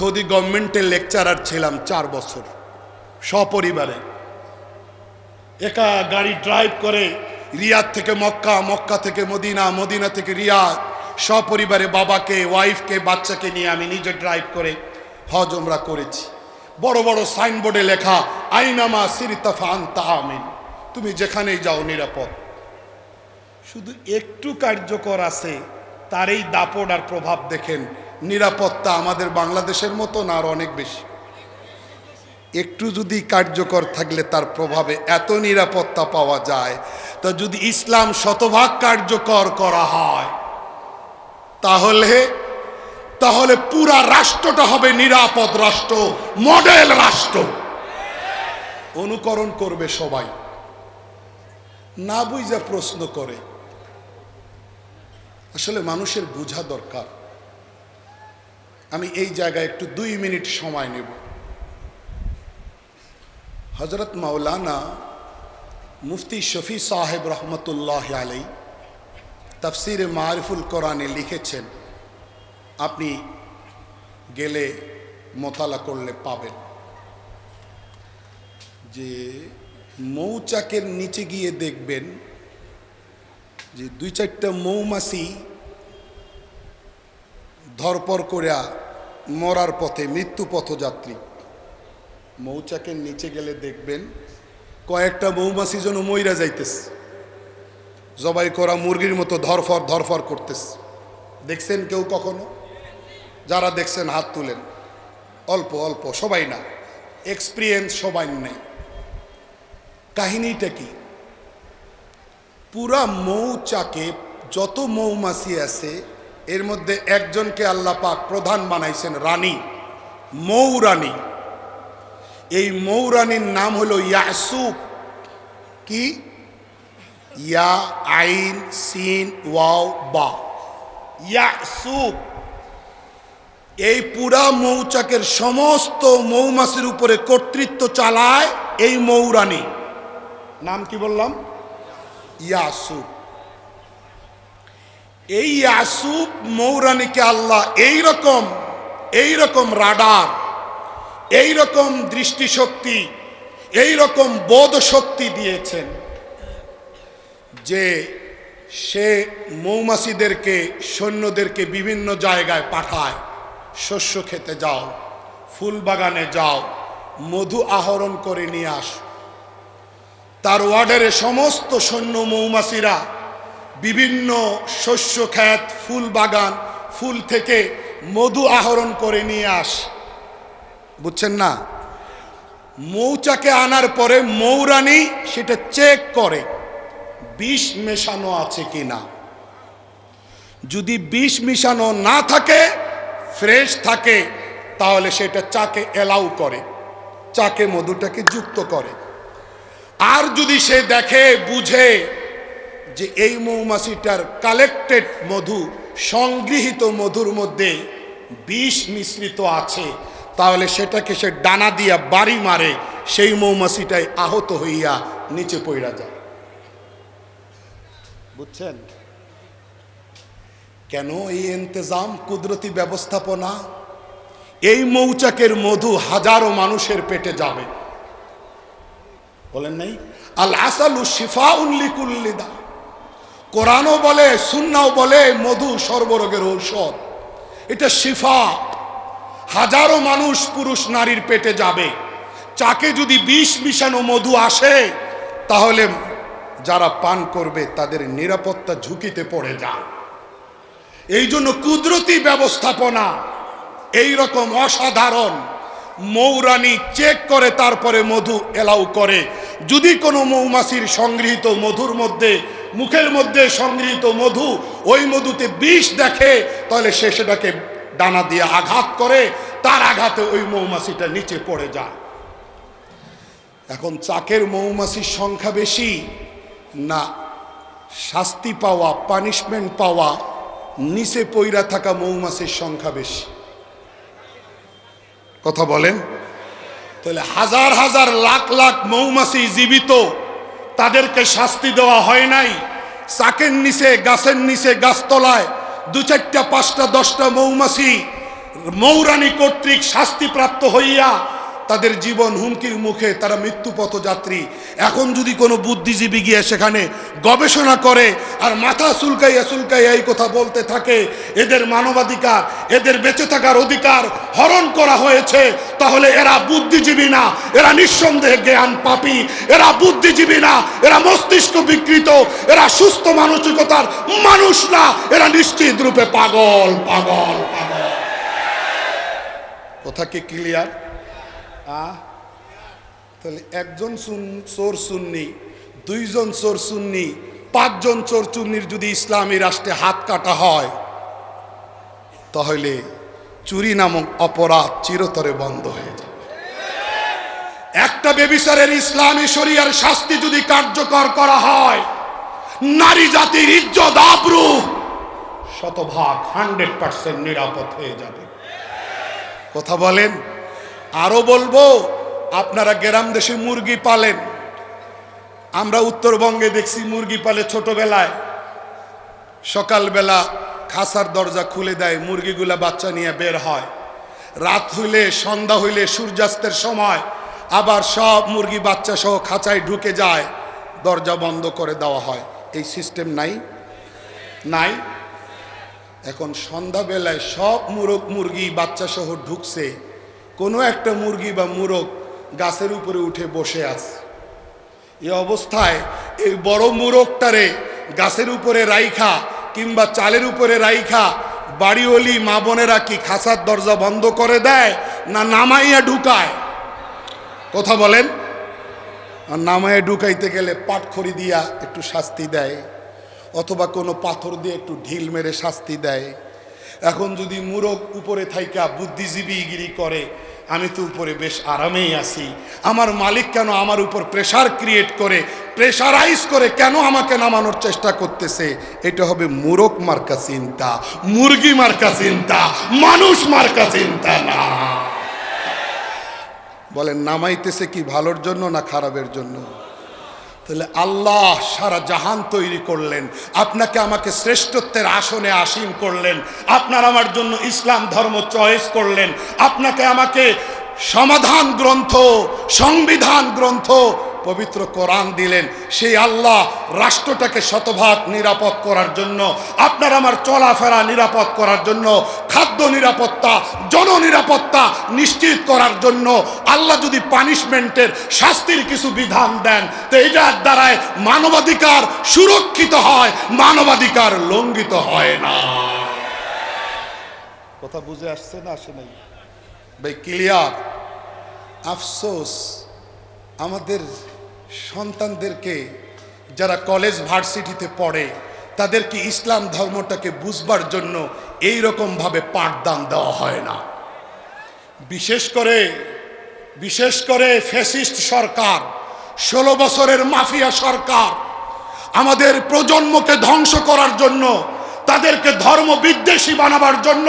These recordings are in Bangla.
সৌদি গভর্নমেন্টের লেকচারার ছিলাম চার বছর, সপরিবারে। একা গাড়ি ড্রাইভ করে রিয়াদ থেকে মক্কা মক্কা থেকে মদিনা মদিনা থেকে রিয়াদ, সপরিবারে বাবাকে, ওয়াইফকে, বাচ্চাকে নিয়ে আমি নিজে ড্রাইভ করে হজ আমরা করেছি। বড় বড় সাইনবোর্ডে লেখা, আইনামা সিরিতাফা আনতা আমিন। তুমি যেখানেই যাও নিরাপদ। শুধু একটু কার্যকর আছে, তার এই দাপট আর প্রভাব দেখেন নিরাপত্তা আমাদের বাংলাদেশের মতো না আর অনেক বেশি? একটু যদি কার্যকর থাকলে তার প্রভাবে এত নিরাপত্তা পাওয়া যায়, তা যদি ইসলাম শতভাগ কার্যকর করা হয়, তাহলে তাহলে পুরা রাষ্ট্রটা হবে নিরাপদ রাষ্ট্র, মডেল রাষ্ট্র। অনুকরণ করবে সবাই। না বুঝা প্রশ্ন করে। আসলে মানুষের বোঝা দরকার। আমি এই জায়গায় একটু দুই মিনিট সময় নেব। হজরত মাওলানা মুফতি শফি সাহেব রহমতুল্লাহ আলাই তফসিরে মারিফুল কোরআনে লিখেছেন, আপনি গেলে মোতালা করলে পাবেন। যে মৌচাকের নিচে গিয়ে দেখবেন যে দুই চারটা মৌমাছি ধরপর করিয়া মরার পথে, মৃত্যু পথযাত্রী। মৌচাকের নিচে গেলে দেখবেন কয়েকটা মৌমাছি যেন মইরা যাইতেছে। জবাই করা মুরগির মতো ধরফর ধরফর করতেছে। দেখছেন কেউ কখনো? যারা দেখছেন, হাত তুলেন। অল্প অল্প, সবাই না। এক্সপিরিয়েন্স সবাই নেই। কাহিনীটা কি? পুরা মৌচাকে যত মৌমাছি আছে এর মধ্যে একজনকে আল্লাহ পাক প্রধান বানাইছেন রানী, মৌরানী। এই মৌরানীর নাম হলো ইয়াসুক কি? ইয়া, আইন, সিন, ওয়াও, বা। ইয়াসুক এই পুরা মৌচাকের সমস্ত মৌমাছির উপরে কর্তৃত্ব চালায় এই মৌরানী। নাম কি বললাম? ইয়াসুব এই ইয়াসুব মৌরানীকে আল্লাহ এই রকম এই রকম রাডার এই রকম দৃষ্টিশক্তি এই রকম বোধ শক্তি দিয়েছেন যে সে মৌমাছিদেরকে, সৈন্যদেরকে বিভিন্ন জায়গায় পাঠায়। শস্য খেতে যাও, ফুল বাগানে যাও, মধু আহরণ করে নিয়ে আস। তার ওয়ার্ডারে সমস্ত সৈন্য মৌমাছিরা বিভিন্ন শস্য খ্যাত ফুল বাগান, ফুল থেকে মধু আহরণ করে নিয়ে আস। বুঝছেন না? মৌচাকে আনার পরে মৌরানি সেটা চেক করে, বিষ মেশানো আছে কি না। যদি বিষ মিশানো না থাকে ফ্রেশ থাকে, তাহলে সেটা চাকে এলাউ করে, চাকে মধুটাকে যুক্ত করে। আর যদি সে দেখে, বুঝে যে এই মৌমাছিটার কালেক্টেড মধু, সংগৃহীত মধুর মধ্যে বিষ মিশ্রিত আছে। তাহলে সেটাকে সে ডানা দিয়া বাড়ি মারে, সেই মৌমাছিটাই আহত হইয়া নিচে পড়া যায়। বুঝছেন? কেন এই ইন্তজাম কুদরতি ব্যবস্থাপনা? এই মৌচাকের মধু হাজারো মানুষের পেটে যাবে। বলেন নাই? আল আসালু শিফা উল্লিকুল্লিদা কোরআনও বলে, সুন্নাও বলে, মধু সর্বরোগের ঔষধ। এটা শিফা। হাজারো মানুষ পুরুষ নারীর পেটে যাবে। চাকে যদি বিষ মিশানো মধু আসে, তাহলে যারা পান করবে, তাদের নিরাপত্তা ঝুঁকিতে পড়ে যায়। এই জন্য কুদরতি ব্যবস্থাপনা এই রকম অসাধারণ মৌরানি চেক করে, তারপরে মধু এলাও করে। যদি কোনো মৌমাছির সংগৃহীত মধুর মধ্যে, মুখের মধ্যে সংগৃহীত মধু, ওই মধুতে বিষ দেখে, তাহলে সে সেটাকে ডানা দিয়ে আঘাত করে, তার আঘাতে ওই মৌমাছিটা নিচে পড়ে যায়। এখন চাকের মৌমাছির সংখ্যা বেশি, না শাস্তি পাওয়া পানিশমেন্ট পাওয়া, নিচে পইরা থাকা মৌমাছির সংখ্যা বেশি। কথা বলেন। তাহলে হাজার হাজার লাখ লাখ মৌমাছি জীবিত, তাদেরকে শাস্তি দেওয়া হয় নাই। চাকের নিচে, গাছের নিচে, গাছতলায় দু চারটা, পাঁচটা, দশটা মৌমাছি মৌরানী কর্তৃক শাস্তিপ্রাপ্ত হইয়া তাদের জীবন হুমকির মুখে তারা মৃত্যুপথ যাত্রী এখন যদি কোনো বুদ্ধিজীবী গিয়ে সেখানে গবেষণা করে আর মাথা চুলকাইয়া চুলকাইয়া এই কথা বলতে থাকে, এদের মানবাধিকার, এদের বেঁচে থাকার অধিকার হরণ করা হয়েছে, তাহলে এরা বুদ্ধিজীবী না, এরা নিঃসন্দেহে জ্ঞান পাপি। এরা বুদ্ধিজীবী না, এরা মস্তিষ্ক বিকৃত, এরা সুস্থ মানসিকতার মানুষ না, এরা নিশ্চিত রূপে পাগল পাগল পাগল। কথা কি ক্লিয়ার তাহলে একজন চোর সুন্নি, দুইজন চোর সুন্নি, পাঁচজন চোর চুন্নির যদি ইসলামী রাষ্ট্রে হাত কাটা হয়, তাহলে চুরি নামক অপরাধ চিরতরে বন্ধ হয়ে যাবে। একটা বেবিচারের ইসলামী শরিয়ার শাস্তি যদি কার্যকর করা হয়, নারী জাতির ইজ্জত আবরু শতভাগ হান্ড্রেড পার্সেন্ট নিরাপদ হয়ে যাবে। কথা বলেন? আরও বলব, আপনারা গ্রাম দেশে মুরগি পালেন। আমরা উত্তরবঙ্গে দেখছি মুরগি পালে ছোটবেলায়। সকালবেলা খাসার দরজা খুলে দেয়, মুরগিগুলা বাচ্চা নিয়ে বের হয়। রাত হইলে, সন্ধ্যা হইলে, সূর্যাস্তের সময় আবার সব মুরগি বাচ্চা সহ খাঁচায় ঢুকে যায়, দরজা বন্ধ করে দেওয়া হয়। এই সিস্টেম নাই? নাই? এখন সন্ধ্যাবেলায় সব মুরগ মুরগি বাচ্চা সহ ঢুকছে। কোনো একটা মুরগি বা মুরগ গাছের উপরে উঠে বসে আছে। এ অবস্থায় এই বড় মুরগটারে গাছের উপরে রাইখা কিংবা চালের উপরে রাইখা বাড়িওলি মা বোনেরা কি খাসার দরজা বন্ধ করে দেয় না নামাইয়া ঢুকায়? কথা বলেন। আর নামাইয়া ঢুকাইতে গেলে পাটখড়ি দিয়া একটু শাস্তি দেয়, অথবা কোনো পাথর দিয়ে একটু ঢিল মেরে শাস্তি দেয়। এখন যদি মুরগ উপরে থাইকা বুদ্ধিজীবীগিরি করে আমি তো উপরে বেশ আরামেই আছি। আমার মালিক কেন আমার উপর প্রেশার ক্রিয়েট করে প্রেশারাইজ করে কেন আমাকে নামানোর চেষ্টা করতেছে? এটা হবে মুরক মার্কা চিন্তা, মুরগি মার্কা চিন্তা, মানুষ মার্কা চিন্তা না। বলেন, নামাইতেছে কি ভালোর জন্য না খারাপের জন্য? তাহলে আল্লাহ সারা জাহান তৈরি করলেন। আপনাকে আমাকে শ্রেষ্ঠত্বের আসনে আসীন করলেন। আপনার আমার জন্য ইসলাম ধর্ম চয়েস করলেন। আপনাকে আমাকে সমাধান গ্রন্থ, সংবিধান গ্রন্থ পবিত্র কোরআন দিলেন সেই আল্লাহ রাষ্ট্রটাকে শতভাগ নিরাপদ করার জন্য আপনার আমার চলাফেরা নিরাপদ করার জন্য খাদ্য নিরাপত্তা জননিরাপত্তা নিশ্চিত করার জন্য আল্লাহ যদি পানিশমেন্টের শাস্তির কিছু বিধান দেন তো এটার দ্বারায় মানবাধিকার সুরক্ষিত হয় মানবাধিকার লঙ্ঘিত হয় না। কথা বুঝে আসছে না আসে নাই? ভাই ক্লিয়ার আফসোস। আমাদের সন্তানদেরকে যারা কলেজ ভার্সিটিতে পড়ে, তাদেরকে ইসলাম ধর্মটাকে বুঝবার জন্য এই রকমভাবে পাঠদান দেওয়া হয় না। বিশেষ করে বিশেষ করে ফ্যাসিস্ট সরকার, ষোলো বছরের মাফিয়া সরকার, আমাদের প্রজন্মকে ধ্বংস করার জন্য, তাদেরকে ধর্ম বিদ্বেষী বানাবার জন্য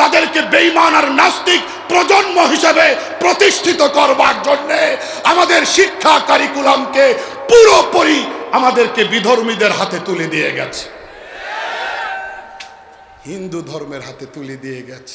তাদেরকে বেইমান আর নাস্তিক প্রজন্ম হিসেবে প্রতিষ্ঠিত করবার জন্য আমাদের শিক্ষা কারিকুলামকে পুরোপুরি আমাদেরকে বিধর্মীদের হাতে তুলে দিয়ে গেছে। হিন্দু ধর্মের হাতে তুলে দিয়ে গেছে।